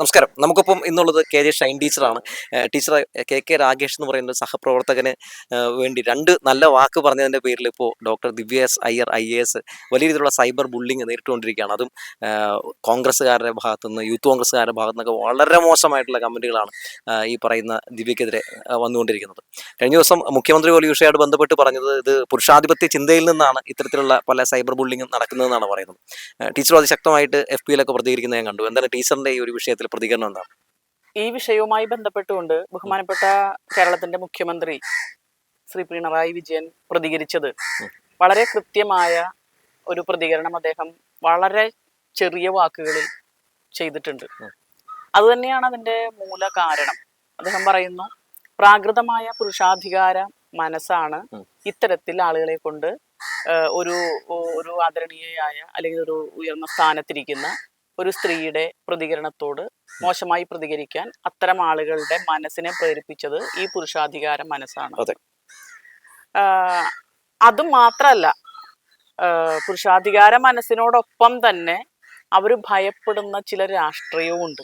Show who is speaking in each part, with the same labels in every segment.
Speaker 1: നമസ്കാരം. നമുക്കിപ്പം ഇന്നുള്ളത് കെ ജെ ഷൈൻ ടീച്ചറാണ്. ടീച്ചർ കെ കെ രാകേഷ് എന്ന് പറയുന്ന സഹപ്രവർത്തകന് വേണ്ടി രണ്ട് നല്ല വാക്ക് പറഞ്ഞതിന്റെ പേരിൽ ഇപ്പോൾ doctor Divya S Iyer I A S വലിയ രീതിയിലുള്ള സൈബർ ബുള്ളിങ് നേരിട്ടുകൊണ്ടിരിക്കുകയാണ്. അതും കോൺഗ്രസ്സുകാരുടെ ഭാഗത്തു നിന്ന് യൂത്ത് കോൺഗ്രസ്സുകാരുടെ ഭാഗത്തു നിന്നൊക്കെ വളരെ മോശമായിട്ടുള്ള കമന്റുകളാണ് ഈ പറയുന്ന ദിവ്യക്കെതിരെ വന്നുകൊണ്ടിരിക്കുന്നത്. കഴിഞ്ഞ ദിവസം മുഖ്യമന്ത്രി പോലും വിഷയമായിട്ട് ബന്ധപ്പെട്ട് പറഞ്ഞത് ഇത് പുരുഷാധിപത്യ ചിന്തയിൽ നിന്നാണ് ഇത്തരത്തിലുള്ള പല സൈബർ ബുള്ളിങ്ങും നടക്കുന്നതെന്നാണ് പറയുന്നത്. ടീച്ചർ അതിശക്തമായിട്ട് എഫ് പിയിലൊക്കെ പ്രതികരിക്കുന്നത് ഞാൻ കണ്ടു. എന്താണ് ടീച്ചറിന്റെ ഈ ഒരു വിഷയത്തിൽ പ്രതികരണം എന്താണ്
Speaker 2: ഈ വിഷയവുമായി ബന്ധപ്പെട്ടുകൊണ്ട് ബഹുമാനപ്പെട്ട കേരളത്തിന്റെ മുഖ്യമന്ത്രി ശ്രീ പിണറായി വിജയൻ പ്രതികരിച്ചത് വളരെ കൃത്യമായ ഒരു പ്രതികരണം അദ്ദേഹം വളരെ ചെറിയ വാക്കുകളിൽ ചെയ്തിട്ടുണ്ട് അതുതന്നെയാണ് അതിന്റെ മൂല കാരണം അദ്ദേഹം പറയുന്നു പ്രാകൃതമായ പുരുഷാധികാര മനസ്സാണ്. ഇത്തരത്തിൽ ആളുകളെ കൊണ്ട് ഒരു ഒരു ആദരണീയയായ അല്ലെങ്കിൽ ഒരു ഉയർന്ന സ്ഥാനത്തിരിക്കുന്ന ഒരു സ്ത്രീയുടെ പ്രതികരണത്തോട് മോശമായി പ്രതികരിക്കാൻ അത്തരം ആളുകളുടെ മനസ്സിനെ പ്രേരിപ്പിച്ചത് ഈ പുരുഷാധികാര മനസ്സാണ്.
Speaker 1: അതെ.
Speaker 2: മാത്രല്ല പുരുഷാധികാര മനസ്സിനോടൊപ്പം തന്നെ അവർ ഭയപ്പെടുന്ന ചില രാഷ്ട്രീയവും ഉണ്ട്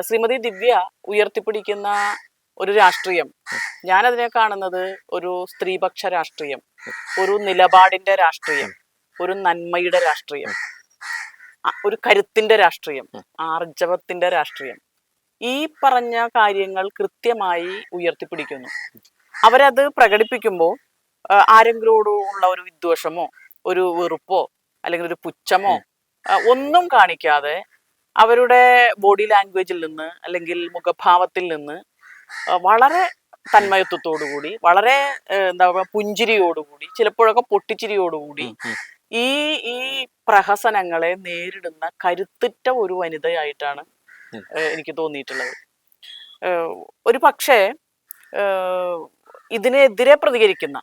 Speaker 2: ശ്രീമതി ദിവ്യ ഉയർത്തിപ്പിടിക്കുന്ന ഒരു രാഷ്ട്രീയം ഞാനതിനെ കാണുന്നത് ഒരു സ്ത്രീപക്ഷ രാഷ്ട്രീയം ഒരു നിലപാടിന്റെ രാഷ്ട്രീയം ഒരു നന്മയുടെ രാഷ്ട്രീയം. ഒരു കരുത്തിന്റെ രാഷ്ട്രീയം ആർജവത്തിന്റെ രാഷ്ട്രീയം. ഈ പറഞ്ഞ കാര്യങ്ങൾ കൃത്യമായി ഉയർത്തിപ്പിടിക്കുന്നു. അവരത് പ്രകടിപ്പിക്കുമ്പോൾ ആരെങ്കിലോടുള്ള ഒരു വിദ്വേഷമോ ഒരു വെറുപ്പോ അല്ലെങ്കിൽ ഒരു പുച്ഛമോ ഒന്നും കാണിക്കാതെ അവരുടെ ബോഡി ലാംഗ്വേജിൽ നിന്ന് അല്ലെങ്കിൽ മുഖഭാവത്തിൽ നിന്ന് വളരെ തന്മയത്വത്തോടുകൂടി വളരെ എന്താ പറയുക പുഞ്ചിരിയോടുകൂടി ചിലപ്പോഴൊക്കെ പൊട്ടിച്ചിരിയോടുകൂടി ഈ ഈ പ്രഹസനങ്ങളെ നേരിടുന്ന കരുത്തുറ്റ ഒരു വനിതയായിട്ടാണ് എനിക്ക് തോന്നിയിട്ടുള്ളത്. ഒരു പക്ഷേ ഇതിനെതിരെ പ്രതികരിക്കുന്ന.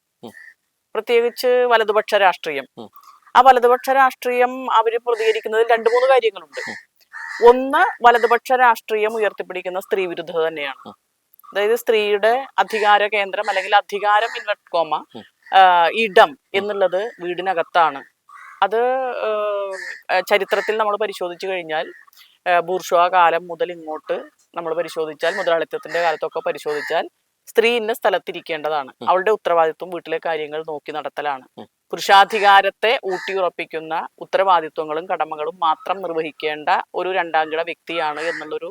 Speaker 2: പ്രത്യേകിച്ച് വലതുപക്ഷ രാഷ്ട്രീയം. ആ വലതുപക്ഷ രാഷ്ട്രീയം അവർ പ്രതികരിക്കുന്നതിൽ രണ്ട് മൂന്ന് കാര്യങ്ങളുണ്ട്. ഒന്ന് വലതുപക്ഷ രാഷ്ട്രീയം ഉയർത്തിപ്പിടിക്കുന്ന സ്ത്രീ വിരുദ്ധത തന്നെയാണ്. അതായത് സ്ത്രീയുടെ അധികാര കേന്ദ്രം അല്ലെങ്കിൽ അധികാരം ഇൻവെർട്ട് കോമ ഇടം എന്നുള്ളത് വീടിനകത്താണ്. അത് ചരിത്രത്തിൽ നമ്മൾ പരിശോധിച്ചു കഴിഞ്ഞാൽ ആഹ് കാലം മുതൽ ഇങ്ങോട്ട് നമ്മൾ പരിശോധിച്ചാൽ മുതലാളിത്തത്തിന്റെ കാലത്തൊക്കെ പരിശോധിച്ചാൽ സ്ത്രീ ഇന്ന സ്ഥലത്തിരിക്കേണ്ടതാണ്. അവളുടെ ഉത്തരവാദിത്വം വീട്ടിലെ കാര്യങ്ങൾ നോക്കി നടത്തലാണ്. പുരുഷാധികാരത്തെ ഊട്ടിയുറപ്പിക്കുന്ന ഉത്തരവാദിത്വങ്ങളും കടമകളും മാത്രം നിർവഹിക്കേണ്ട ഒരു രണ്ടാംകിട വ്യക്തിയാണ് എന്നുള്ളൊരു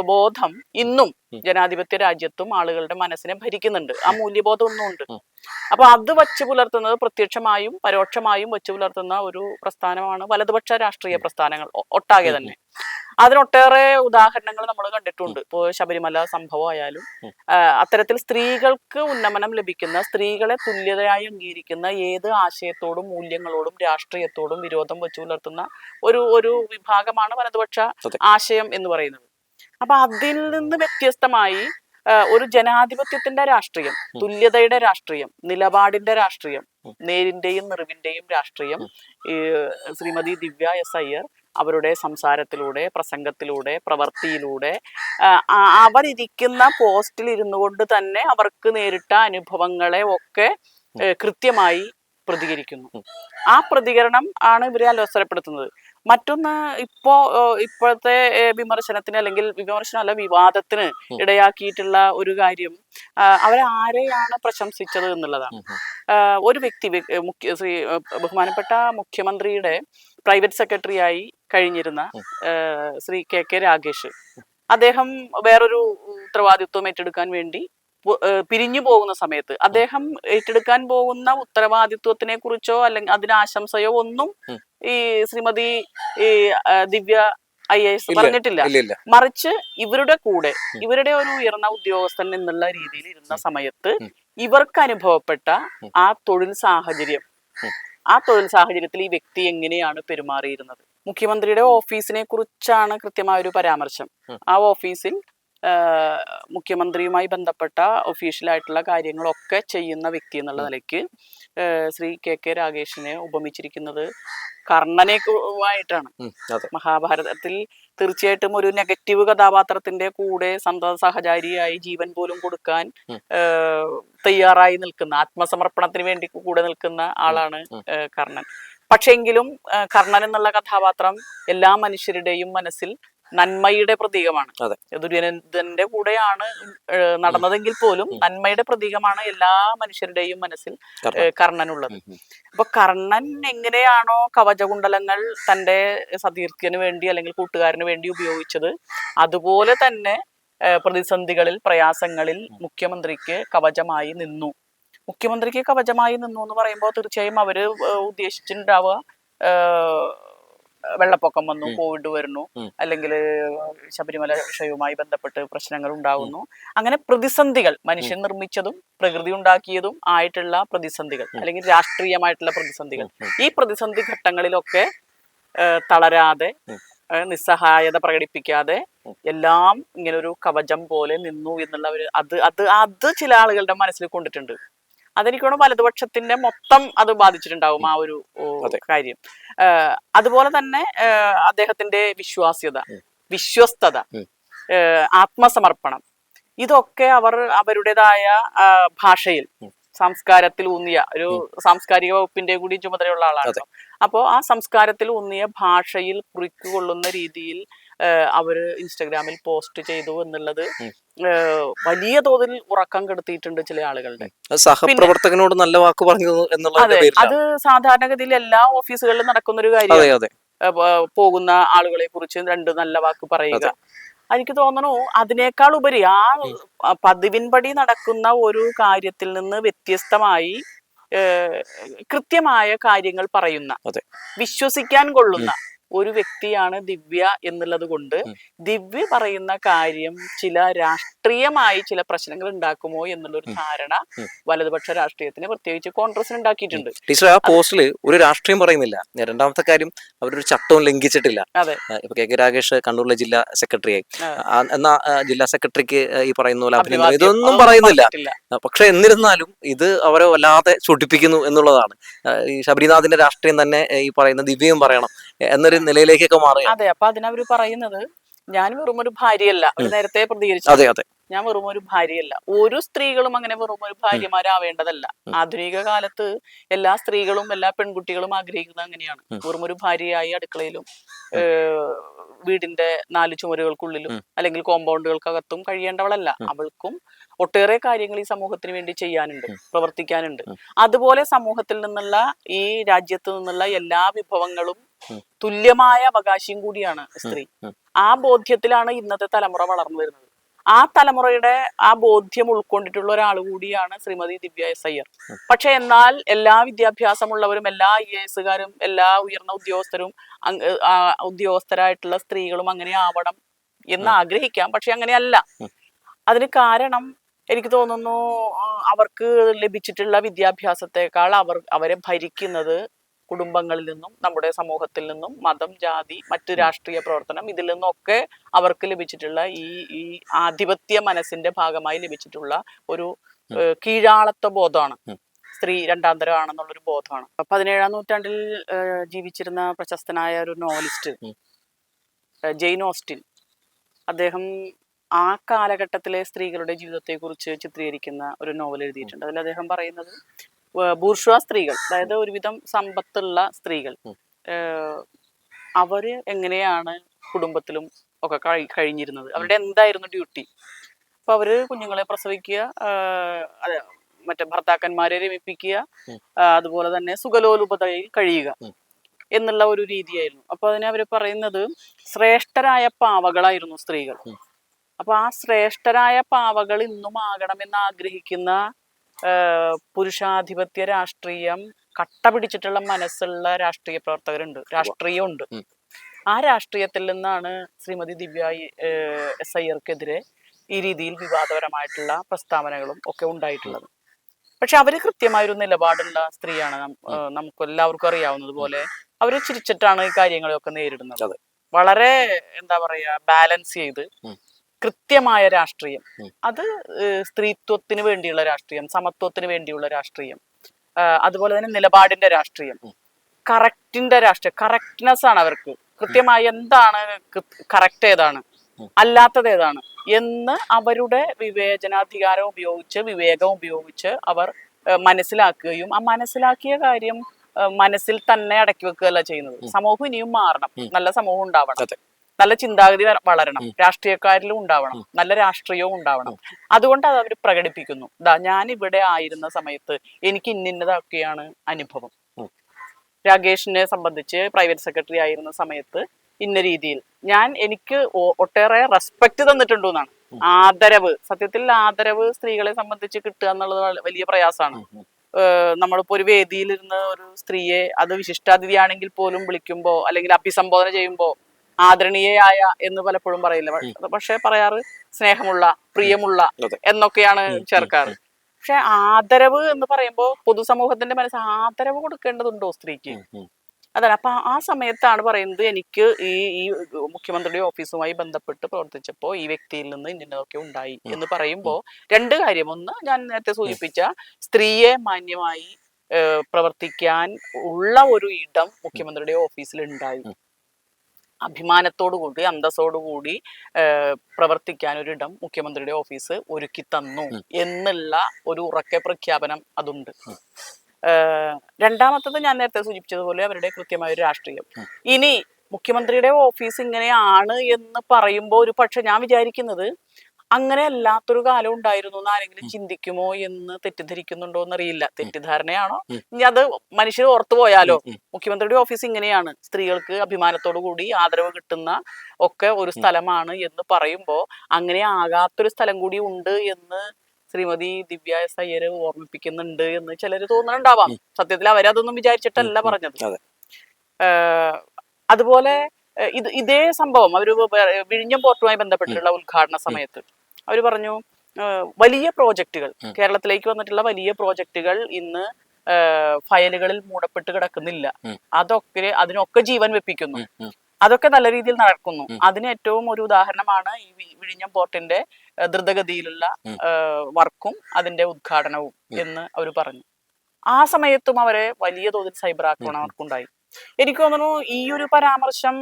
Speaker 2: ബോധം ഇന്നും ജനാധിപത്യ രാജ്യത്തും ആളുകളുടെ മനസ്സിനെ ഭരിക്കുന്നുണ്ട്. ആ മൂല്യബോധം ഒന്നും ഉണ്ട്. അപ്പൊ അത് വച്ചു പുലർത്തുന്നത് പ്രത്യക്ഷമായും പരോക്ഷമായും വച്ചു പുലർത്തുന്ന ഒരു പ്രസ്ഥാനമാണ് വലതുപക്ഷ രാഷ്ട്രീയ പ്രസ്ഥാനങ്ങൾ. ഒട്ടാകെ തന്നെ. അതിനൊട്ടേറെ ഉദാഹരണങ്ങൾ നമ്മൾ കണ്ടിട്ടുണ്ട്. ഇപ്പോൾ ശബരിമല സംഭവമായാലും. അത്തരത്തിൽ സ്ത്രീകൾക്ക് ഉന്നമനം ലഭിക്കുന്ന സ്ത്രീകളെ തുല്യതയായി അംഗീകരിക്കുന്ന ഏത് ആശയത്തോടും മൂല്യങ്ങളോടും രാഷ്ട്രീയത്തോടും വിരോധം വെച്ചു പുലർത്തുന്ന ഒരു ഒരു വിഭാഗമാണ് വലതുപക്ഷ ആശയം എന്ന് പറയുന്നത്. അപ്പൊ അതിൽ നിന്ന് വ്യത്യസ്തമായി ഒരു ജനാധിപത്യത്തിന്റെ രാഷ്ട്രീയം തുല്യതയുടെ രാഷ്ട്രീയം നിലപാടിന്റെ രാഷ്ട്രീയം നേരിന്റെയും നിറിവിന്റെയും രാഷ്ട്രീയം ഈ ശ്രീമതി ദിവ്യ എസ് അയ്യർ അവരുടെ സംസാരത്തിലൂടെ പ്രസംഗത്തിലൂടെ പ്രവൃത്തിയിലൂടെ അവരിരിക്കുന്ന പോസ്റ്റിൽ ഇരുന്നു കൊണ്ട് തന്നെ അവർക്ക് നേരിട്ട അനുഭവങ്ങളെ ഒക്കെ കൃത്യമായി പ്രതികരിക്കുന്നു. ആ പ്രതികരണം ആണ് ഇവരെ അലോസരപ്പെടുത്തുന്നത്. മറ്റൊന്ന് ഇപ്പോ ഇപ്പോഴത്തെ വിമർശനത്തിന് അല്ലെങ്കിൽ വിമർശനം അല്ല വിവാദത്തിന് ഇടയാക്കിയിട്ടുള്ള ഒരു കാര്യം അവരാരെയാണ് പ്രശംസിച്ചത് എന്നുള്ളതാണ്. ഒരു വ്യക്തി മുഖ്യ ശ്രീ ബഹുമാനപ്പെട്ട മുഖ്യമന്ത്രിയുടെ പ്രൈവറ്റ് സെക്രട്ടറി
Speaker 1: ആയി
Speaker 2: കഴിഞ്ഞിരുന്ന ശ്രീ കെ കെ രാഗേഷ് അദ്ദേഹം വേറൊരു ഉത്തരവാദിത്വം ഏറ്റെടുക്കാൻ വേണ്ടി പിരിഞ്ഞു പോകുന്ന സമയത്ത് അദ്ദേഹം ഏറ്റെടുക്കാൻ പോകുന്ന ഉത്തരവാദിത്വത്തിനെ കുറിച്ചോ അല്ലെങ്കിൽ അതിന് ആശംസയോ ഒന്നും. ഈ ശ്രീമതി ഈ ദിവ്യ ഐ എസ് പറഞ്ഞിട്ടില്ല. മറിച്ച് ഇവരുടെ കൂടെ ഇവരുടെ ഒരു ഉയർന്ന ഉദ്യോഗസ്ഥൻ എന്നുള്ള രീതിയിൽ ഇരുന്ന സമയത്ത്. ഇവർക്ക് അനുഭവപ്പെട്ട ആ തൊഴിൽ സാഹചര്യം. ആ തൊഴിൽ സാഹചര്യത്തിൽ ഈ വ്യക്തി എങ്ങനെയാണ് പെരുമാറിയിരുന്നത്? മുഖ്യമന്ത്രിയുടെ ഓഫീസിനെ കുറിച്ചാണ് കൃത്യമായ ഒരു പരാമർശം ആ ഓഫീസിൽ മുഖ്യമന്ത്രിയുമായി ബന്ധപ്പെട്ട ഒഫീഷ്യലായിട്ടുള്ള കാര്യങ്ങളൊക്കെ ചെയ്യുന്ന വ്യക്തി എന്നുള്ള. നിലയ്ക്ക് ശ്രീ കെ കെ രാഗേഷിനെ ഉപമിച്ചിരിക്കുന്നത് കർണനെ ആയിട്ടാണ് മഹാഭാരതത്തിൽ തീർച്ചയായിട്ടും ഒരു നെഗറ്റീവ് കഥാപാത്രത്തിന്റെ കൂടെ സന്തത സഹചാരിയായി ജീവൻ പോലും കൊടുക്കാൻ തയ്യാറായി നിൽക്കുന്ന ആത്മസമർപ്പണത്തിന് വേണ്ടി കൂടെ നിൽക്കുന്ന ആളാണ്. കർണൻ പക്ഷെങ്കിലും കർണൻ എന്നുള്ള കഥാപാത്രം എല്ലാ മനുഷ്യരുടെയും മനസ്സിൽ നന്മയുടെ പ്രതീകമാണ്. ദുര്യനന്ദന്റെ കൂടെയാണ് നടന്നതെങ്കിൽ പോലും നന്മയുടെ പ്രതീകമാണ് എല്ലാ മനുഷ്യരുടെയും മനസ്സിൽ കർണനുള്ളത്. അപ്പൊ കർണൻ എങ്ങനെയാണോ കവചകുണ്ടലങ്ങൾ തന്റെ സതീർത്ഥ്യന് വേണ്ടി അല്ലെങ്കിൽ കൂട്ടുകാരന് വേണ്ടി ഉപയോഗിച്ചത് അതുപോലെ തന്നെ പ്രതിസന്ധികളിൽ പ്രയാസങ്ങളിൽ മുഖ്യമന്ത്രിക്ക് കവചമായി നിന്നു. മുഖ്യമന്ത്രിക്ക് കവചമായി നിന്നു എന്ന് പറയുമ്പോൾ തീർച്ചയായും അവർ ഉദ്ദേശിച്ചിട്ടുണ്ടാവുക വെള്ളപ്പൊക്കം വന്നു കോവിഡ് വരുന്നു അല്ലെങ്കിൽ ശബരിമല വിഷയവുമായി ബന്ധപ്പെട്ട് പ്രശ്നങ്ങൾ ഉണ്ടാകുന്നു അങ്ങനെ പ്രതിസന്ധികൾ മനുഷ്യൻ നിർമ്മിച്ചതും പ്രകൃതി ഉണ്ടാക്കിയതും ആയിട്ടുള്ള പ്രതിസന്ധികൾ അല്ലെങ്കിൽ രാഷ്ട്രീയമായിട്ടുള്ള പ്രതിസന്ധികൾ. ഈ പ്രതിസന്ധി ഘട്ടങ്ങളിലൊക്കെ തളരാതെ നിസ്സഹായത പ്രകടിപ്പിക്കാതെ എല്ലാം ഇങ്ങനൊരു ഒരു കവചം പോലെ നിന്നു എന്നുള്ള ഒരു അത് അത് അത് ചില ആളുകളുടെ മനസ്സിൽ കൊണ്ടിട്ടുണ്ട്. അതെനിക്കോണം വലതുപക്ഷത്തിന്റെ മൊത്തം അത് ബാധിച്ചിട്ടുണ്ടാവും ആ ഒരു കാര്യം. അതുപോലെ തന്നെ അദ്ദേഹത്തിന്റെ വിശ്വാസ്യത വിശ്വസ്തത ആത്മസമർപ്പണം ഇതൊക്കെ അവർ അവരുടേതായ ഭാഷയിൽ. സംസ്കാരത്തിൽ ഊന്നിയ ഒരു സാംസ്കാരിക വകുപ്പിന്റെ കൂടി ചുമതലയുള്ള ആളാണ് അപ്പോൾ ആ സംസ്കാരത്തിൽ ഊന്നിയ ഭാഷയിൽ കുറിക്കുകൊള്ളുന്ന രീതിയിൽ അവർ ഇൻസ്റ്റഗ്രാമിൽ പോസ്റ്റ് ചെയ്തു എന്നുള്ളത് വലിയ തോതിൽ ഉറക്കം കെടുത്തിയിട്ടുണ്ട് ചില ആളുകളുടെ.
Speaker 1: സഹപ്രവർത്തകനോട് നല്ല വാക്ക് പറഞ്ഞു എന്നുള്ളത്
Speaker 2: അതെ അത് സാധാരണഗതിയിൽ എല്ലാ ഓഫീസുകളിലും നടക്കുന്ന ഒരു കാര്യം പോകുന്ന ആളുകളെ കുറിച്ച് രണ്ട് നല്ല വാക്ക് പറയുക. എനിക്ക് തോന്നുന്നു അതിനേക്കാൾ ഉപരി ആ പതിവിൻപടി നടക്കുന്ന ഒരു കാര്യത്തിൽ നിന്ന് വ്യത്യസ്തമായി കൃത്യമായ കാര്യങ്ങൾ പറയുന്ന. വിശ്വസിക്കാൻ കൊള്ളുന്ന ഒരു വ്യക്തിയാണ് ദിവ്യ എന്നുള്ളത് കൊണ്ട് ദിവ്യ പറയുന്ന കാര്യം ചില രാഷ്ട്രീയമായി ചില പ്രശ്നങ്ങൾ ഉണ്ടാക്കുമോ എന്നുള്ളൊരു ധാരണ വലതുപക്ഷ രാഷ്ട്രീയത്തിന് പ്രത്യേകിച്ച് കോൺഗ്രസിന് ഉണ്ടാക്കിയിട്ടുണ്ട്.
Speaker 1: ടീച്ചർ ആ പോസ്റ്റിൽ ഒരു രാഷ്ട്രീയം പറയുന്നില്ല. രണ്ടാമത്തെ കാര്യം അവരൊരു ചട്ടവും ലംഘിച്ചിട്ടില്ല. ഇപ്പൊ കെ കെ രാകേഷ് കണ്ണൂരിലെ ജില്ലാ സെക്രട്ടറിയായി. എന്നാ ജില്ലാ സെക്രട്ടറിക്ക് ഈ പറയുന്ന പോലെ അഭിനന്ദനം. ഇതൊന്നും പറയുന്നില്ല. പക്ഷെ എന്നിരുന്നാലും ഇത് അവരെ വല്ലാതെ ചൊടിപ്പിക്കുന്നു എന്നുള്ളതാണ്. ഈ ശബരിനാഥിന്റെ രാഷ്ട്രീയം തന്നെ ഈ പറയുന്ന ദിവ്യയും പറയണം. ഏ, എന്നൊരു നിലയിലേക്കൊക്കെ മാറി
Speaker 2: അതെ അപ്പൊ അതിനവര് പറയുന്നത് ഞാൻ വെറും ഒരു ഭാര്യയല്ല. അവർ നേരത്തെ പ്രതികരിച്ചു.
Speaker 1: അതെ അതെ.
Speaker 2: ഞാൻ വെറും ഒരു ഭാര്യയല്ല. ഒരു സ്ത്രീകളും അങ്ങനെ വെറും ഒരു ഭാര്യമാരാവേണ്ടതല്ല. ആധുനിക കാലത്ത് എല്ലാ സ്ത്രീകളും എല്ലാ പെൺകുട്ടികളും ആഗ്രഹിക്കുന്നത് അങ്ങനെയാണ്. വെറും ഒരു ഭാര്യയായി അടുക്കളയിലും വീടിന്റെ നാല് ചുമരുകൾക്കുള്ളിലും അല്ലെങ്കിൽ കോമ്പൗണ്ടുകൾക്കകത്തും കഴിയേണ്ടവളല്ല. അവൾക്കും ഒട്ടേറെ കാര്യങ്ങൾ ഈ സമൂഹത്തിന് വേണ്ടി ചെയ്യാനുണ്ട് പ്രവർത്തിക്കാനുണ്ട്. അതുപോലെ സമൂഹത്തിൽ നിന്നുള്ള ഈ രാജ്യത്ത് നിന്നുള്ള എല്ലാ വിഭവങ്ങളും. തുല്യമായ അവകാശിയും കൂടിയാണ് സ്ത്രീ. ആ ബോധ്യത്തിലാണ് ഇന്നത്തെ തലമുറ വളർന്നു വരുന്നത്. ആ തലമുറയുടെ ആ ബോധ്യം ഉൾക്കൊണ്ടിട്ടുള്ള ഒരാൾ കൂടിയാണ് ശ്രീമതി ദിവ്യ എസ് അയ്യർ. പക്ഷെ എന്നാൽ എല്ലാ വിദ്യാഭ്യാസമുള്ളവരും എല്ലാ ഐ എ എസുകാരും എല്ലാ ഉയർന്ന ഉദ്യോഗസ്ഥരും ഉദ്യോഗസ്ഥരായിട്ടുള്ള സ്ത്രീകളും അങ്ങനെ ആവണം എന്ന് ആഗ്രഹിക്കാം. പക്ഷെ അങ്ങനെയല്ല. അതിന് കാരണം എനിക്ക് തോന്നുന്നു അവർക്ക് ലഭിച്ചിട്ടുള്ള വിദ്യാഭ്യാസത്തെക്കാൾ അവർ അവരെ ഭരിക്കുന്നത് കുടുംബങ്ങളിൽ നിന്നും നമ്മുടെ സമൂഹത്തിൽ നിന്നും മതം ജാതി മറ്റ് രാഷ്ട്രീയ പ്രവർത്തനം ഇതിൽ നിന്നൊക്കെ അവർക്ക് ലഭിച്ചിട്ടുള്ള ഈ ഈ ആധിപത്യ മനസ്സിന്റെ ഭാഗമായി ലഭിച്ചിട്ടുള്ള ഒരു കീഴാളത്വ ബോധമാണ്. സ്ത്രീ രണ്ടാം തരമാണെന്നുള്ളൊരു ബോധമാണ് പതിനേഴാം നൂറ്റാണ്ടിൽ ജീവിച്ചിരുന്ന പ്രശസ്തനായ ഒരു നോവലിസ്റ്റ് ജെയിൻ ഓസ്റ്റിൻ അദ്ദേഹം ആ കാലഘട്ടത്തിലെ സ്ത്രീകളുടെ ജീവിതത്തെക്കുറിച്ച് ചിത്രീകരിക്കുന്ന ഒരു നോവൽ എഴുതിയിട്ടുണ്ട്. അതിൽ അദ്ദേഹം പറയുന്നത് ബൂർഷ്വാ സ്ത്രീകൾ. അതായത് ഒരുവിധം സമ്പത്തുള്ള സ്ത്രീകൾ. അവർ എങ്ങനെയാണ് കുടുംബത്തിലും ഒക്കെ കഴിഞ്ഞിരുന്നത്? അവരുടെ എന്തായിരുന്നു ഡ്യൂട്ടി? അപ്പൊ അവർ കുഞ്ഞുങ്ങളെ പ്രസവിക്കുക അതെ, മറ്റേ ഭർത്താക്കന്മാരെ രമിപ്പിക്കുക അതുപോലെ തന്നെ സുഖലോലുപതയിൽ കഴിയുക എന്നുള്ള ഒരു രീതിയായിരുന്നു. അപ്പൊ അതിനെ അവർ പറയുന്നത് ശ്രേഷ്ഠരായ പാവകളായിരുന്നു സ്ത്രീകൾ. അപ്പൊ ആ ശ്രേഷ്ഠരായ പാവകൾ ഇന്നും ആകണമെന്ന് ആഗ്രഹിക്കുന്ന പുരുഷാധിപത്യ രാഷ്ട്രീയം കട്ട പിടിച്ചിട്ടുള്ള മനസ്സുള്ള രാഷ്ട്രീയ പ്രവർത്തകരുണ്ട്. രാഷ്ട്രീയമുണ്ട്. ആ രാഷ്ട്രീയത്തിൽ നിന്നാണ് ശ്രീമതി ദിവ്യ എസ് ഐയർക്കെതിരെ ഈ രീതിയിൽ വിവാദപരമായിട്ടുള്ള പ്രസ്താവനകളും ഒക്കെ ഉണ്ടായിട്ടുള്ളത്. പക്ഷെ അവർ കൃത്യമായൊരു നിലപാടുള്ള സ്ത്രീയാണ്. നമുക്ക് എല്ലാവർക്കും അറിയാവുന്നത് പോലെ അവർ ചിരിച്ചിട്ടാണ് ഈ കാര്യങ്ങളെയൊക്കെ നേരിടുന്നത്. വളരെ എന്താ പറയാ ബാലൻസ് ചെയ്ത്. കൃത്യമായ രാഷ്ട്രീയം. അത് സ്ത്രീത്വത്തിന് വേണ്ടിയുള്ള രാഷ്ട്രീയം സമത്വത്തിന് വേണ്ടിയുള്ള രാഷ്ട്രീയം അതുപോലെ തന്നെ നിലപാടിന്റെ രാഷ്ട്രീയം. കറക്റ്റിന്റെ രാഷ്ട്രീയം കറക്റ്റ്നെസ് ആണ് അവർക്ക്. കൃത്യമായി എന്താണ് കറക്റ്റ് ഏതാണ്. അല്ലാത്തത് ഏതാണ്? എന്ന് അവരുടെ വിവേചനാധികാരം ഉപയോഗിച്ച് വിവേകം ഉപയോഗിച്ച് അവർ മനസ്സിലാക്കുകയും ആ മനസ്സിലാക്കിയ കാര്യം മനസ്സിൽ തന്നെ അടക്കി വെക്കുകയല്ല ചെയ്യുന്നത്. സമൂഹം ഇനിയും മാറണം. നല്ല സമൂഹം ഉണ്ടാവണം. നല്ല ചിന്താഗതി വളരണം. രാഷ്ട്രീയക്കാരിലും ഉണ്ടാവണം. നല്ല രാഷ്ട്രീയവും ഉണ്ടാവണം. അതുകൊണ്ട് അത് അവർ പ്രകടിപ്പിക്കുന്നു. ദാ ഞാൻ ഇവിടെ ആയിരുന്ന സമയത്ത് എനിക്ക് ഇന്നിന്നതൊക്കെയാണ് അനുഭവം. രാകേഷിനെ സംബന്ധിച്ച് പ്രൈവറ്റ് സെക്രട്ടറി ആയിരുന്ന സമയത്ത് ഇന്ന രീതിയിൽ ഞാൻ എനിക്ക് ഒട്ടേറെ റെസ്പെക്ട് തന്നിട്ടുണ്ടോ എന്നാണ് ആദരവ്. സത്യത്തിൽ ആദരവ് സ്ത്രീകളെ സംബന്ധിച്ച് കിട്ടുക എന്നുള്ളത് വലിയ പ്രയാസമാണ്. നമ്മളിപ്പോ ഒരു വേദിയിലിരുന്ന് ഒരു സ്ത്രീയെ അത് വിശിഷ്ടാതിഥിയാണെങ്കിൽ പോലും വിളിക്കുമ്പോ അല്ലെങ്കിൽ അഭിസംബോധന ചെയ്യുമ്പോ ആദരണീയയായ എന്ന് പലപ്പോഴും പറയില്ല. പക്ഷെ പറയാറ് സ്നേഹമുള്ള പ്രിയമുള്ള എന്നൊക്കെയാണ് ചേർക്കാറ്. പക്ഷെ ആദരവ് എന്ന് പറയുമ്പോൾ പൊതുസമൂഹത്തിന്റെ മനസ്സ് ആദരവ് കൊടുക്കേണ്ടതുണ്ടോ സ്ത്രീക്ക്? അതല്ല അപ്പൊ ആ സമയത്താണ് പറയുന്നത് എനിക്ക് ഈ ഈ മുഖ്യമന്ത്രിയുടെ ഓഫീസുമായി ബന്ധപ്പെട്ട് പ്രവർത്തിച്ചപ്പോൾ ഈ വ്യക്തിയിൽ നിന്ന് ഇന്നതൊക്കെ ഉണ്ടായി എന്ന് പറയുമ്പോൾ രണ്ട് കാര്യം. ഒന്ന് ഞാൻ നേരത്തെ സൂചിപ്പിച്ച സ്ത്രീയെ മാന്യമായി പ്രവർത്തിക്കാൻ ഉള്ള ഒരു ഇടം മുഖ്യമന്ത്രിയുടെ ഓഫീസിൽ ഉണ്ടായി. അഭിമാനത്തോടു കൂടി അന്തസ്സോടു കൂടി പ്രവർത്തിക്കാൻ ഒരിടം മുഖ്യമന്ത്രിയുടെ ഓഫീസ് ഒരുക്കി തന്നു എന്നുള്ള ഒരു ഉറക്കെ പ്രഖ്യാപനം അതുണ്ട്. രണ്ടാമത്തത് ഞാൻ നേരത്തെ സൂചിപ്പിച്ചതുപോലെ അവരുടെ കൃത്യമായ ഒരു രാഷ്ട്രീയം ഇനി മുഖ്യമന്ത്രിയുടെ ഓഫീസ് ഇങ്ങനെയാണ് എന്ന് പറയുമ്പോൾ ഒരു പക്ഷെ ഞാൻ വിചാരിക്കുന്നത് അങ്ങനെ അല്ലാത്തൊരു കാലം ഉണ്ടായിരുന്നു എന്ന് ആരെങ്കിലും ചിന്തിക്കുമോ എന്ന് തെറ്റിദ്ധരിക്കുന്നുണ്ടോ എന്നറിയില്ല. തെറ്റിദ്ധാരണയാണോ? ഇനി അത് മനുഷ്യർ ഓർത്തു പോയാലോ? മുഖ്യമന്ത്രിയുടെ ഓഫീസ് ഇങ്ങനെയാണ്. സ്ത്രീകൾക്ക് അഭിമാനത്തോടു കൂടി ആദരവ് കിട്ടുന്ന ഒക്കെ ഒരു സ്ഥലമാണ് എന്ന് പറയുമ്പോൾ അങ്ങനെ ആകാത്തൊരു സ്ഥലം കൂടി ഉണ്ട് എന്ന് ശ്രീമതി ദിവ്യ എസ് അയ്യര് ഓർമ്മിപ്പിക്കുന്നുണ്ട് എന്ന് ചിലര് തോന്നുന്നുണ്ടാവാം. സത്യത്തിൽ അവരതൊന്നും വിചാരിച്ചിട്ടല്ല പറഞ്ഞത്.
Speaker 1: അതെ.
Speaker 2: അതുപോലെ ഇത് ഇതേ സംഭവം അവർ വിഴിഞ്ഞം പോർട്ടുമായി ബന്ധപ്പെട്ടിട്ടുള്ള ഉദ്ഘാടന സമയത്ത് അവർ പറഞ്ഞു വലിയ പ്രോജക്റ്റുകൾ കേരളത്തിലേക്ക് വന്നിട്ടുള്ള വലിയ പ്രോജക്റ്റുകൾ ഇന്ന് ഫയലുകളിൽ മൂടപ്പെട്ട് കിടക്കുന്നില്ല.
Speaker 1: അതൊക്കെ
Speaker 2: അതിനൊക്കെ ജീവൻ വെപ്പിക്കുന്നു. അതൊക്കെ നല്ല രീതിയിൽ നടക്കുന്നു. അതിന് ഏറ്റവും ഒരു ഉദാഹരണമാണ് ഈ വിഴിഞ്ഞം പോർട്ടിന്റെ ദ്രുതഗതിയിലുള്ള വർക്കും അതിന്റെ ഉദ്ഘാടനവും എന്ന് അവർ പറഞ്ഞു. ആ സമയത്തും അവരെ വലിയ തോതിൽ സൈബർ ആക്രമണം അവർക്കുണ്ടായി. എനിക്ക് തോന്നുന്നു ഈ ഒരു പരാമർശം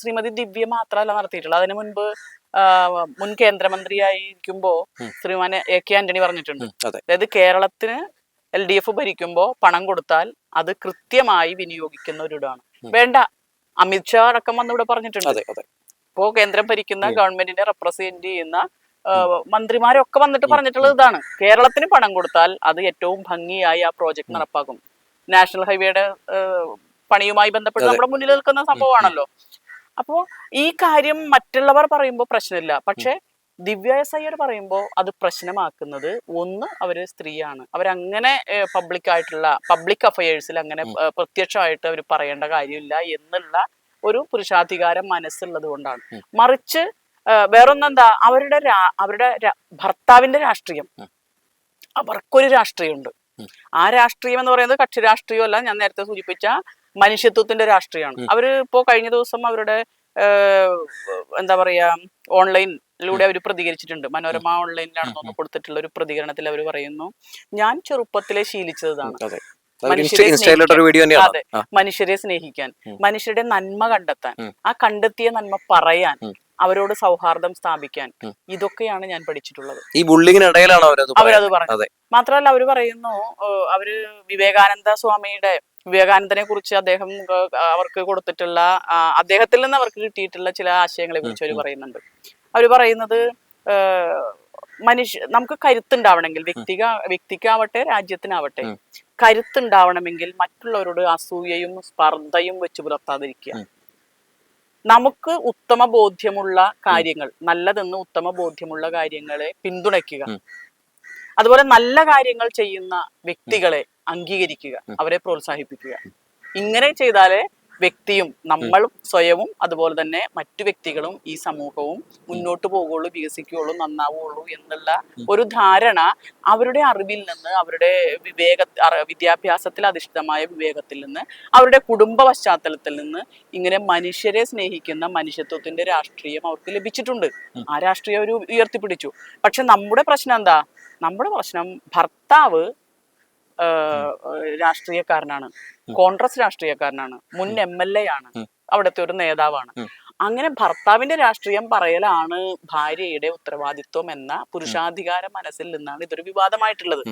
Speaker 2: ശ്രീമതി ദിവ്യ മാത്രമല്ല നടത്തിയിട്ടുള്ളത്. അതിനു മുൻപ് മുൻ കേന്ദ്രമന്ത്രിയായിരിക്കുമ്പോ. ശ്രീമാൻ എ കെ ആന്റണി പറഞ്ഞിട്ടുണ്ട്. അതായത് കേരളത്തിന് എൽ ഡി എഫ് ഭരിക്കുമ്പോൾ പണം കൊടുത്താൽ അത് കൃത്യമായി വിനിയോഗിക്കുന്ന ഒരിടാണ് വേണ്ട. അമിത്ഷാ അടക്കം വന്ന് ഇവിടെ പറഞ്ഞിട്ടുണ്ട്. ഇപ്പോ കേന്ദ്രം ഭരിക്കുന്ന ഗവൺമെന്റിനെ റെപ്രസെന്റ് ചെയ്യുന്ന മന്ത്രിമാരൊക്കെ വന്നിട്ട് പറഞ്ഞിട്ടുള്ളത് ഇതാണ്. കേരളത്തിന് പണം കൊടുത്താൽ അത് ഏറ്റവും ഭംഗിയായി ആ പ്രോജക്ട് നടപ്പാക്കും. നാഷണൽ ഹൈവേയുടെ പണിയുമായി ബന്ധപ്പെട്ട് നമ്മുടെ മുന്നിൽ നിൽക്കുന്ന സംഭവമാണല്ലോ. അപ്പോ ഈ കാര്യം മറ്റുള്ളവർ പറയുമ്പോൾ പ്രശ്നമില്ല. പക്ഷെ ദിവ്യ എസ് അയ്യർ പറയുമ്പോൾ അത് പ്രശ്നമാക്കുന്നത് ഒന്ന് അവർ സ്ത്രീയാണ്. അവരങ്ങനെ പബ്ലിക്കായിട്ടുള്ള പബ്ലിക് അഫയേഴ്സിൽ അങ്ങനെ പ്രത്യക്ഷമായിട്ട് അവർ പറയേണ്ട കാര്യമില്ല എന്നുള്ള ഒരു പുരുഷാധികാരം മനസ്സുള്ളത് കൊണ്ടാണ്. മറിച്ച് വേറൊന്നെന്താ? അവരുടെ അവരുടെ ഭർത്താവിന്റെ രാഷ്ട്രീയം. അവർക്കൊരു രാഷ്ട്രീയമുണ്ട്. ആ രാഷ്ട്രീയം എന്ന് പറയുന്നത് കക്ഷി രാഷ്ട്രീയമല്ല. ഞാൻ നേരത്തെ സൂചിപ്പിച്ച മനുഷ്യത്വത്തിന്റെ രാഷ്ട്രീയമാണ്. അവർ ഇപ്പോ കഴിഞ്ഞ ദിവസം അവരുടെ എന്താ പറയാ ഓൺലൈനിലൂടെ അവർ പ്രതികരിച്ചിട്ടുണ്ട്. മനോരമ ഓൺലൈനിലാണ് തോന്നുന്നു കൊടുത്തിട്ടുള്ള ഒരു പ്രതികരണത്തിൽ അവർ പറയുന്നു ഞാൻ ചെറുപ്പത്തിലെ ശീലിച്ചതാണ്.
Speaker 1: അതെ.
Speaker 2: മനുഷ്യരെ സ്നേഹിക്കാൻ. മനുഷ്യരുടെ നന്മ കണ്ടെത്താൻ. ആ കണ്ടെത്തിയ നന്മ പറയാൻ. അവരോട് സൗഹാർദ്ദം സ്ഥാപിക്കാൻ. ഇതൊക്കെയാണ് ഞാൻ പഠിച്ചിട്ടുള്ളത്.
Speaker 1: ഈ ബുള്ളിങ്ങിനിടയിലാണ് അവരത് പറയുന്നത്.
Speaker 2: അവരത് പറഞ്ഞു മാത്രമല്ല അവർ പറയുന്നു അവർ വിവേകാനന്ദ സ്വാമിയുടെ വിവേകാനന്ദനെ കുറിച്ച് അദ്ദേഹം അവർക്ക് കൊടുത്തിട്ടുള്ള അദ്ദേഹത്തിൽ നിന്ന് അവർക്ക് കിട്ടിയിട്ടുള്ള ചില ആശയങ്ങളെ കുറിച്ച് അവർ പറയുന്നുണ്ട്. അവർ പറയുന്നത് മനുഷ്യ നമുക്ക് കരുത്തുണ്ടാവണമെങ്കിൽ വ്യക്തിക വ്യക്തിക്കാവട്ടെ രാജ്യത്തിനാവട്ടെ. കരുത്തുണ്ടാവണമെങ്കിൽ മറ്റുള്ളവരോട് അസൂയയും സ്പർദ്ധയും വെച്ച് പുലർത്താതിരിക്കുക. നമുക്ക് ഉത്തമ ബോധ്യമുള്ള കാര്യങ്ങൾ നല്ലതെന്ന് ഉത്തമ ബോധ്യമുള്ള കാര്യങ്ങളെ പിന്തുണയ്ക്കുക. അതുപോലെ നല്ല കാര്യങ്ങൾ ചെയ്യുന്ന വ്യക്തികളെ അംഗീകരിക്കുക അവരെ പ്രോത്സാഹിപ്പിക്കുക. ഇങ്ങനെ ചെയ്താലേ വ്യക്തിയും നമ്മളും സ്വയവും അതുപോലെ തന്നെ മറ്റു വ്യക്തികളും ഈ സമൂഹവും മുന്നോട്ട് പോകുള്ളൂ വികസിക്കുകയുള്ളൂ നന്നാവുകയുള്ളൂ എന്നുള്ള ഒരു ധാരണ അവരുടെ അറിവിൽ നിന്ന് അവരുടെ വിവേക വിദ്യാഭ്യാസത്തിൽ അധിഷ്ഠിതമായ വിവേകത്തിൽ നിന്ന് അവരുടെ കുടുംബ പശ്ചാത്തലത്തിൽ നിന്ന് ഇങ്ങനെ മനുഷ്യരെ സ്നേഹിക്കുന്ന മനുഷ്യത്വത്തിന്റെ രാഷ്ട്രീയം അവർക്ക് ലഭിച്ചിട്ടുണ്ട്. ആ രാഷ്ട്രീയം അവർ ഉയർത്തിപ്പിടിച്ചു. പക്ഷെ നമ്മുടെ പ്രശ്നം എന്താ? നമ്മുടെ പ്രശ്നം ഭർത്താവ് രാഷ്ട്രീയക്കാരനാണ്. കോൺഗ്രസ് രാഷ്ട്രീയക്കാരനാണ്. മുൻ എം എൽ എ ആണ്. അവിടുത്തെ ഒരു നേതാവാണ്. അങ്ങനെ ഭർത്താവിന്റെ രാഷ്ട്രീയം പറയലാണ് ഭാര്യയുടെ ഉത്തരവാദിത്വം എന്ന പുരുഷാധികാര മനസ്സിൽ നിന്നാണ് ഇതൊരു വിവാദമായിട്ടുള്ളത്.